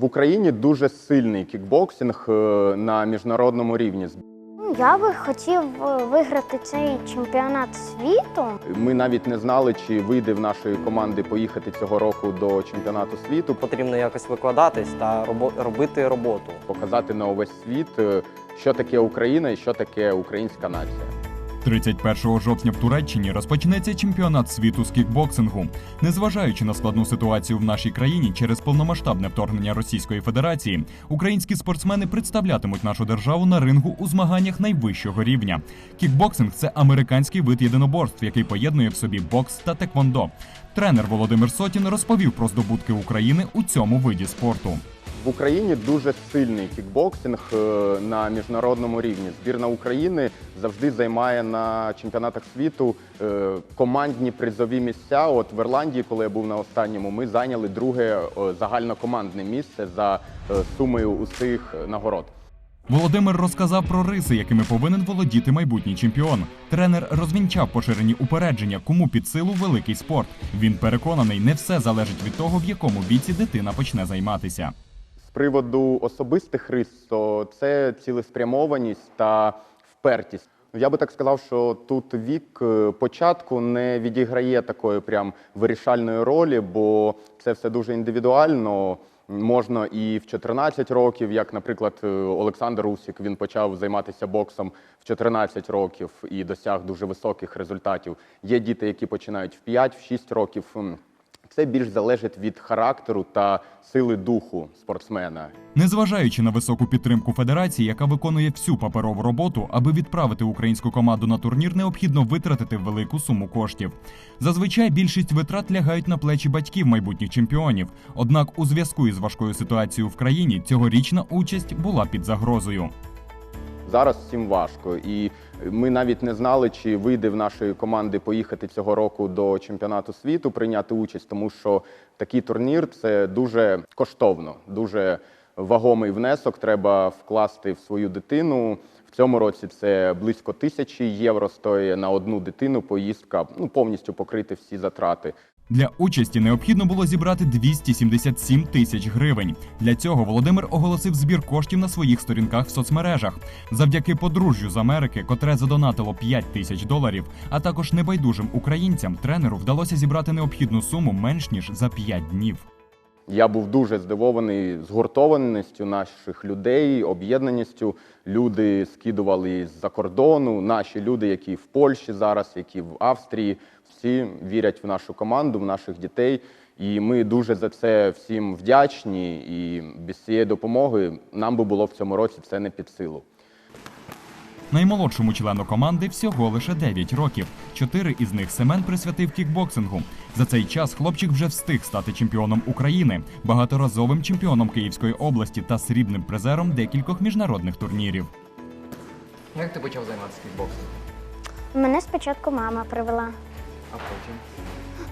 В Україні дуже сильний кікбоксинг е, на міжнародному рівні. Я би хотів е, виграти цей чемпіонат світу. Ми навіть не знали, чи вийде в нашої команди поїхати цього року до чемпіонату світу, Потрібно якось викладатись та робо- робити роботу. показати на увесь світ, е, що таке Україна і що таке українська нація. 31 жовтня в Туреччині розпочнеться чемпіонат світу з кікбоксингу. Незважаючи на складну ситуацію в нашій країні через повномасштабне вторгнення Російської Федерації, українські спортсмени представлятимуть нашу державу на рингу у змаганнях найвищого рівня. Кікбоксинг це американський вид єдиноборств, який поєднує в собі бокс та теквондо. Тренер Володимир Сотін розповів про здобутки України у цьому виді спорту. В Україні дуже сильний кікбоксинг е, на міжнародному рівні. Збірна України завжди займає на чемпіонатах світу е, командні призові місця. От в Ірландії, коли я був на останньому, ми зайняли друге е, загальнокомандне місце за сумою усіх нагород. Володимир розказав про риси, якими повинен володіти майбутній чемпіон. Тренер розвінчав поширені упередження, кому під силу великий спорт. Він переконаний, не все залежить від того, в якому віці дитина почне займатися. Приводу особистих рис, то це цілеспрямованість та впертість. Я би так сказав, що тут вік е, початку не відіграє такої прям вирішальної ролі, бо це все дуже індивідуально. Можна і в 14 років, як, наприклад, е, Олександр Усік, він почав займатися боксом в 14 років і досяг дуже високих результатів. Є діти, які починають в 5-6 років. Це більш залежить від характеру та сили духу спортсмена. Незважаючи на високу підтримку федерації, яка виконує всю паперову роботу, аби відправити українську команду на турнір, необхідно витратити велику суму коштів. Зазвичай більшість витрат лягають на плечі батьків майбутніх чемпіонів. Однак, у зв'язку із важкою ситуацією в країні, цьогорічна участь була під загрозою. Зараз всім важко, і ми навіть не знали, чи вийде в нашої команди поїхати цього року до чемпіонату світу, прийняти участь, тому що такий турнір це дуже коштовно, дуже вагомий внесок. Треба вкласти в свою дитину. В цьому році це близько тисячі євро стоїть на одну дитину. Поїздка ну повністю покрити всі затрати. Для участі необхідно було зібрати 277 тисяч гривень. Для цього Володимир оголосив збір коштів на своїх сторінках в соцмережах. Завдяки подружжю з Америки, котре задонатило 5 тисяч доларів, а також небайдужим українцям, тренеру вдалося зібрати необхідну суму менш ніж за 5 днів. Я був дуже здивований згуртованістю наших людей, об'єднаністю. Люди скидували з-за кордону. Наші люди, які в Польщі зараз, які в Австрії, всі вірять в нашу команду, в наших дітей. І ми дуже за це всім вдячні. І без цієї допомоги нам би було в цьому році це не під силу. Наймолодшому члену команди всього лише 9 років. Чотири із них Семен присвятив кікбоксингу. За цей час хлопчик вже встиг стати чемпіоном України, багаторазовим чемпіоном Київської області та срібним призером декількох міжнародних турнірів. Як ти почав займатися кікбоксом? Мене спочатку мама привела. А потім?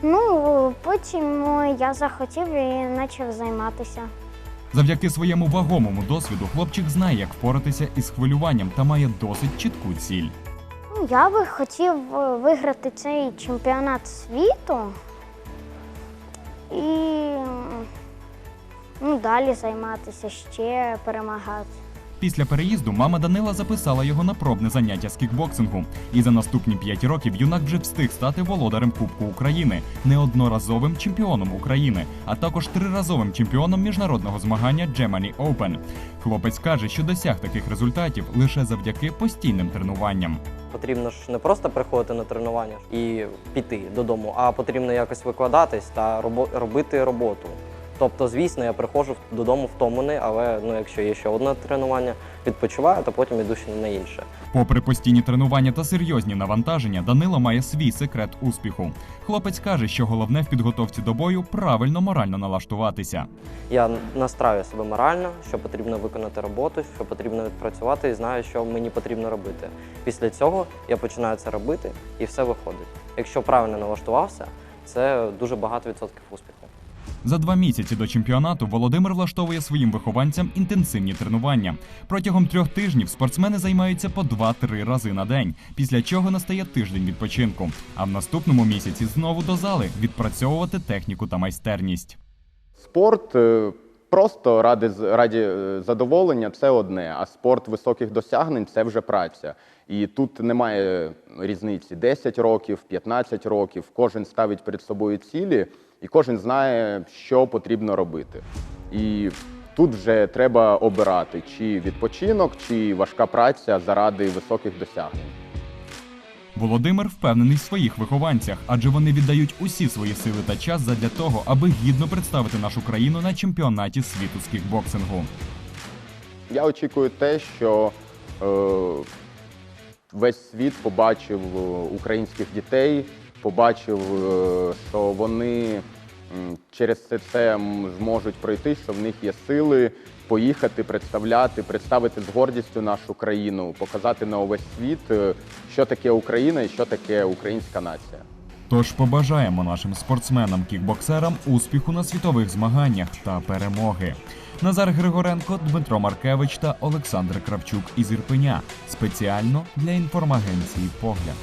Ну, потім е, я захотів і почав займатися. Завдяки своєму вагомому досвіду хлопчик знає, як впоратися із хвилюванням та має досить чітку ціль. Ну, Я би хотів е, виграти цей чемпіонат світу і ну, далі займатися, ще перемагати. Після переїзду мама Данила записала його на пробне заняття з кікбоксингу. І за наступні 5 років юнак вже встиг стати володарем Кубку України, неодноразовим чемпіоном України, а також триразовим чемпіоном міжнародного змагання Germany Open. Хлопець каже, що досяг таких результатів лише завдяки постійним тренуванням. Потрібно ж не просто приходити на тренування і піти додому, а потрібно якось викладатись та робити роботу. Тобто, звісно, я приходжу додому втомлений, але ну, якщо є ще одне тренування, відпочиваю, то потім іду ще на інше. Попри постійні тренування та серйозні навантаження, Данила має свій секрет успіху. Хлопець каже, що головне в підготовці до бою правильно морально налаштуватися. Я настраю себе морально, що потрібно виконати роботу, що потрібно відпрацювати, і знаю, що мені потрібно робити. Після цього я починаю це робити, і все виходить. Якщо правильно налаштувався, це дуже багато відсотків успіху. За два місяці до чемпіонату Володимир влаштовує своїм вихованцям інтенсивні тренування. Протягом трьох тижнів спортсмени займаються по 2-3 рази на день, після чого настає тиждень відпочинку. А в наступному місяці знову до зали відпрацьовувати техніку та майстерність. Спорт е, просто ради, раді е, задоволення це одне, а спорт високих досягнень це вже праця. І тут немає різниці 10 років, 15 років. Кожен ставить перед собою цілі, і кожен знає, що потрібно робити. І тут вже треба обирати, чи відпочинок, чи важка праця заради високих досягнень. Володимир впевнений в своїх вихованцях, адже вони віддають усі свої сили та час задля того, аби гідно представити нашу країну на чемпіонаті світу з кікбоксингу. Я очікую те, що е, весь світ побачив е, українських дітей, побачив, е, що вони через все це м, зможуть пройти, що в них є сили поїхати, представляти, представити з гордістю нашу країну, показати на увесь світ, е, що таке Україна і що таке українська нація. Тож побажаємо нашим спортсменам-кікбоксерам успіху на світових змаганнях та перемоги. Назар Григоренко, Дмитро Маркевич та Олександр Кравчук із Ірпеня спеціально для інформагенції Погляд.